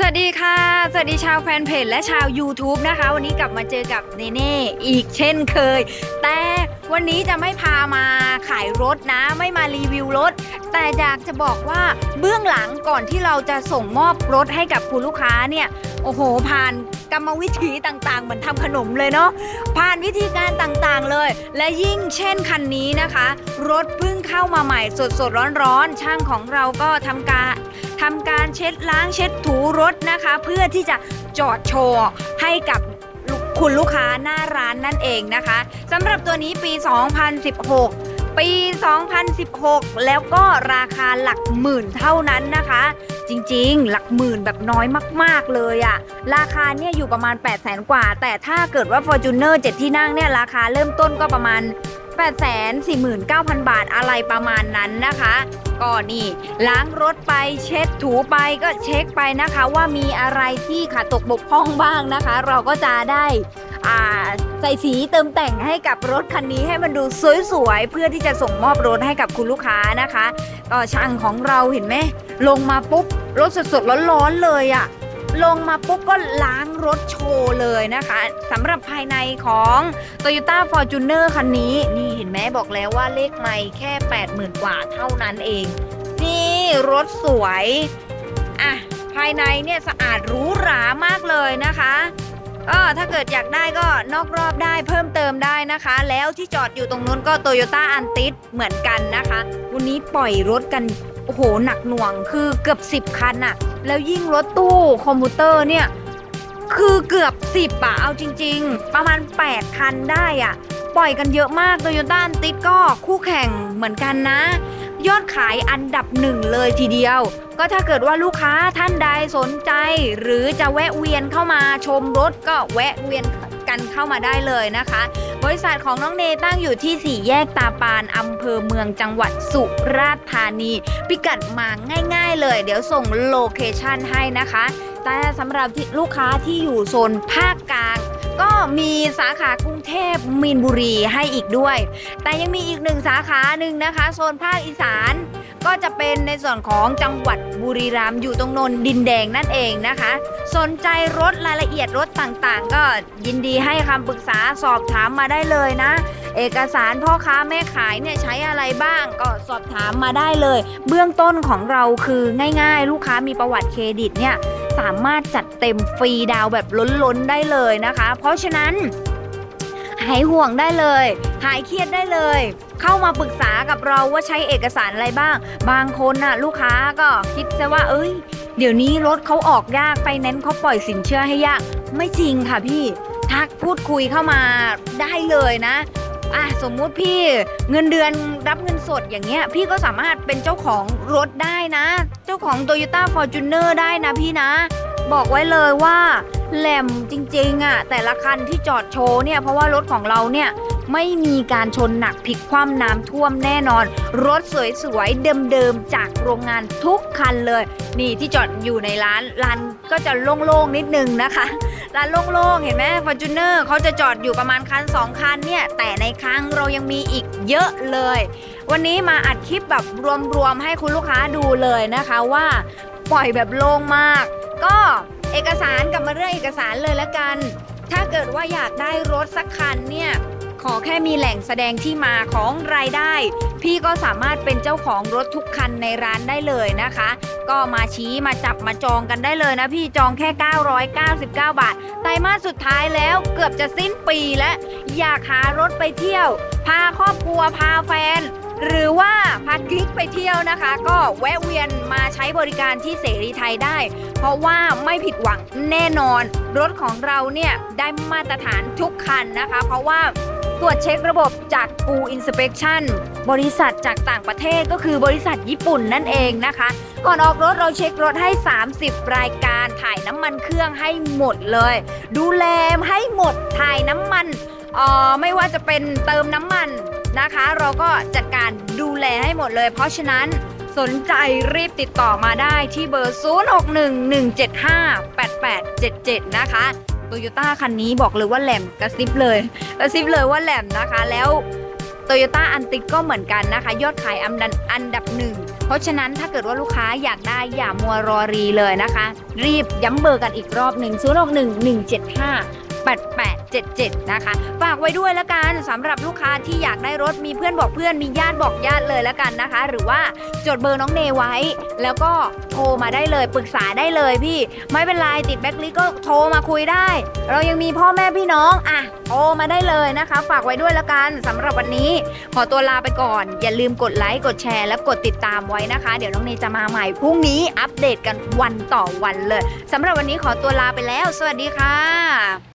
สวัสดีค่ะ สวัสดีชาวแฟนเพจและชาว YouTube นะคะ วันนี้กลับมาเจอกับเนเน่อีกเช่นเคย แต่วันนี้จะไม่พามาขายรถนะ ไม่มารีวิวรถ แต่อยากจะบอกว่าเบื้องหลังก่อนที่เราจะส่งมอบรถให้กับคุณลูกค้าเนี่ย โอ้โห ผ่านกรรมวิธีต่างๆ เหมือนทำขนมเลยเนาะผ่านวิธีการต่างๆเลย และยิ่งเช่นคันนี้นะคะ รถเพิ่งเข้ามาใหม่สดๆร้อนๆช่างของเราก็ทำการ ทำการเช็ดล้างเช็ดถูรถนะคะ เพื่อที่จะจอดโชว์ให้กับคุณลูกค้าหน้าร้านนั่นเองนะคะสำหรับตัวนี้ปี 2016 ปี 2016 แล้วก็ราคาหลักหมื่นเท่านั้นนะคะ จริงๆ หลักหมื่นแบบน้อยมากๆเลยอะราคาเนี่ยอยู่ประมาณ 8 0 0แสนกว่า แต่ถ้าเกิดว่า Fortuner 7 ที่นั่งเนี่ยราคาเริ่มต้นก็ประมาณ 8 4 9 0 0 0 บาทอะไรประมาณนั้นนะคะก็นี่ล้างรถไปเช็ดถูไปก็เช็คไปนะคะว่ามีอะไรที่ขาดตกบกพร่องบ้างนะคะ เราก็จะได้ใส่สีเติมแต่งให้กับรถคันนี้ให้มันดูสวยๆเพื่อที่จะส่งมอบรถให้กับคุณลูกค้านะคะก็ช่างของเราเห็นไหมลงมาปุ๊บรถสดๆร้อนๆเลยอะ ลงมาปุ๊บก็ล้างรถโชว์เลยนะคะสำหรับภายในของ Toyota Fortuner คันนี้ นี่เห็นไหมบอกแล้วว่าเลขไม่แค่ 80,000 กว่าเท่านั้นเอง นี่รถสวยอะภายในเนี่ยสะอาดหรูหรามากเลยนะคะก็ถ้าเกิดอยากได้ก็นอกรอบได้เพิ่มเติมได้นะคะ แล้วที่จอดอยู่ตรงนู้นก็ Toyota a n t i s เหมือนกันนะคะ วันนี้ปล่อยรถกัน โอ้โห หนักหน่วงคือเกือบ 10 คันอะ แล้วยิ่งรถตู้คอมพิวเตอร์เนี่ย คือเกือบสิบอะเอาจริง ๆ ประมาณ 8 คันได้อะปล่อยกันเยอะมากโตโยต้าติดก็คู่แข่งเหมือนกันนะ ยอดขายอันดับหนึ่งเลยทีเดียว ก็ถ้าเกิดว่าลูกค้าท่านใดสนใจ หรือจะแวะเวียนเข้ามาชมรถก็แวะเวียน กันเข้ามาได้เลยนะคะ บริษัทของน้องเนตั้งอยู่ที่4แยกตาปานอำเภอเมืองจังหวัดสุราษฎร์ธานี พิกัดมาง่าย ๆ เลย เดี๋ยวส่งโลเคชันให้นะคะ แต่สำหรับลูกค้าที่อยู่โซนภาค ก็มีสาขากรุงเทพมีนบุรีให้อีกด้วย แต่ยังมีอีกหนึ่งสาขาหนึ่งนะคะ โซนภาคอีสาน ก็จะเป็นในส่วนของจังหวัดบุรีรัมย์อยู่ตรงนนดินแดงนั่นเองนะคะ สนใจรถรายละเอียดรถต่างๆ ก็ยินดีให้คำปรึกษาสอบถามมาได้เลยนะ เอกสารพ่อค้าแม่ขายเนี่ยใช้อะไรบ้างก็สอบถามมาได้เลย เบื้องต้นของเราคือง่าย ๆ ลูกค้ามีประวัติเครดิตเนี่ย สามารถจัดเต็มฟรีดาวแบบล้นๆได้เลยนะคะ เพราะฉะนั้นหายห่วงได้เลย หายเครียดได้เลย เข้ามาปรึกษากับเราว่าใช้เอกสารอะไรบ้าง บางคนน่ะ ลูกค้าก็คิดซะว่า เอ้ย เดี๋ยวนี้รถเขาออกยากไปเน้นเขาปล่อยสินเชื่อให้ยาก ไม่จริงค่ะพี่ ทักพูดคุยเข้ามาได้เลยนะ อะสมมุติพี่เงินเดือนรับเงินสดอย่างเงี้ย พี่ก็สามารถเป็นเจ้าของรถได้นะ เจ้าของ Toyota Fortuner ได้นะพี่นะ บอกไว้เลยว่าแหลมจริงๆอะแต่ละคันที่จอดโชว์เนี่ย เพราะว่ารถของเราเนี่ยไม่มีการชนหนักพลิกคว่ำน้ำท่วมแน่นอน รถสวยๆ เดิมๆ จากโรงงานทุกคันเลย นี่ที่จอดอยู่ในร้านร้าน ก็จะโล่งๆนิดนึงนะคะร้านโล่งๆ เห็นไหมฟอร์จูเนอร์เขาจะจอดอยู่ประมาณคัน 2 คันเนี่ย แต่ในครั้งเรายังมีอีกเยอะเลย วันนี้มาอัดคลิปแบบรวมๆ ให้คุณลูกค้าดูเลยนะคะว่าปล่อยแบบโล่งมาก ก็เอกสารกลับมาเรื่องเอกสารเลยละกัน ถ้าเกิดว่าอยากได้รถสักคันเนี่ยขอแค่มีแหล่งแสดงที่มาของรายได้ พี่ก็สามารถเป็นเจ้าของรถทุกคันในร้านได้เลยนะคะ ก็มาชี้มาจับมาจองกันได้เลยนะพี่จองแค่ 999 บาท ไตรมาสสุดท้ายแล้วเกือบจะสิ้นปีแล้ว อยากหารถไปเที่ยว พาครอบครัวพาแฟน หรือว่าพากิ๊กไปเที่ยวนะคะ ก็แวะเวียนมาใช้บริการที่เสรีไทยได้ เพราะว่าไม่ผิดหวังแน่นอน รถของเราเนี่ยได้มาตรฐานทุกคันนะคะ เพราะว่า ตรวจเช็คระบบจากกูอินสเป t ชั n บริษัทจากต่างประเทศก็คือบริษัทญี่ปุ่นนั่นเองนะคะ ก่อนออกรถเราเช็ครถให้ 30 รายการถ่ายน้ำมันเครื่องให้หมดเลย ดูแลให้หมดถ่ายน้ำมันออไม่ว่าจะเป็นเติมน้ำมันนะคะ เราก็จัดการดูแลให้หมดเลย เพราะฉะนั้นสนใจรีบติดต่อมาได้ที่เบอร์ 0611758877 นะคะ โตโยต้าคันนี้บอกเลยว่าแหลมกระซิบเลยกระซิบเลยว่าแหลมนะคะ แล้วโตโยต้าอันติดก็เหมือนกันนะคะ ยอดขายอันดับอันดับหนึ่งเพราะฉะนั้นถ้าเกิดว่าลูกค้าอยากได้อย่ามัวรอรีเลยนะคะ รีบย้ำเบอร์กันอีกรอบหนึ่ง0 6 1 1 7 5 8877 นะคะ ฝากไว้ด้วยละกันสำหรับลูกค้าที่อยากได้รถมีเพื่อนบอกเพื่อนมีญาติบอกญาติเลยละกันนะคะ หรือว่าจดเบอร์น้องเนไว้ แล้วก็โทรมาได้เลยปรึกษาได้เลยพี่ ไม่เป็นไรติดแบ็คลิสก็โทรมาคุยได้ เรายังมีพ่อแม่พี่น้องอะโทรมาได้เลยนะคะ ฝากไว้ด้วยละกันสำหรับวันนี้ ขอตัวลาไปก่อน อย่าลืมกดไลค์กดแชร์และกดติดตามไว้นะคะ เดี๋ยวน้องเนจะมาใหม่พรุ่งนี้อัปเดตกันวันต่อวันเลยสำหรับวันนี้ขอตัวลาไปแล้ว สวัสดีค่ะ